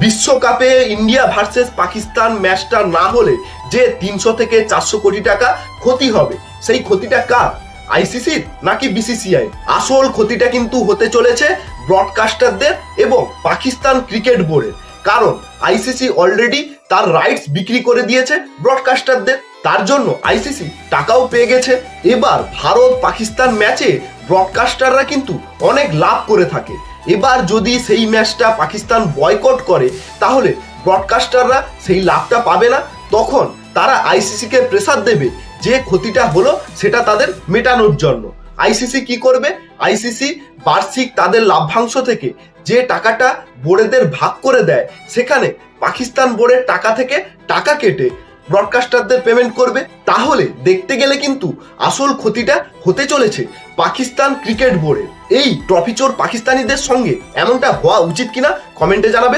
বিশ্বকাপে India versus Pakistan ম্যাচটা না হলে যে তিনশো থেকে চারশো কোটি টাকা ক্ষতি হবে, সেই ক্ষতিটা কার? আইসিসির নাকি বিসিসিআই আসল ক্ষতিটা কিন্তু হতে চলেছে ব্রডকাস্টারদের এবং পাকিস্তান ক্রিকেট বোর্ডের। কারণ আইসিসি অলরেডি তার রাইটস বিক্রি করে দিয়েছে ব্রডকাস্টারদের তার জন্য আইসিসি টাকাও পেয়ে গেছে। এবার ভারত পাকিস্তান ম্যাচে ব্রডকাস্টাররা কিন্তু অনেক লাভ করে থাকে। এবার যদি সেই ম্যাচটা পাকিস্তান বয়কট করে, তাহলে ব্রডকাস্টাররা সেই লাভটা পাবে না। তখন তারা আইসিসিকে প্রেসার দেবে যে ক্ষতিটা হলো সেটা তাদের মেটানোর জন্য। আইসিসি কি করবে? আইসিসি বার্ষিক তাদের লাভ্যাংশ থেকে যে টাকাটা বোর্ডেদের ভাগ করে দেয়, সেখানে পাকিস্তান বোর্ডের টাকা থেকে টাকা কেটে ব্রডকাস্টারদের পেমেন্ট করবে, তাহলে দেখতে গেলে কিন্তু আসল ক্ষতিটা হতে চলেছে পাকিস্তান ক্রিকেট বোর্ডের এই ট্রফি চোর পাকিস্তানিদের সঙ্গে এমনটা হওয়া উচিত কিনা কমেন্টে জানাবে।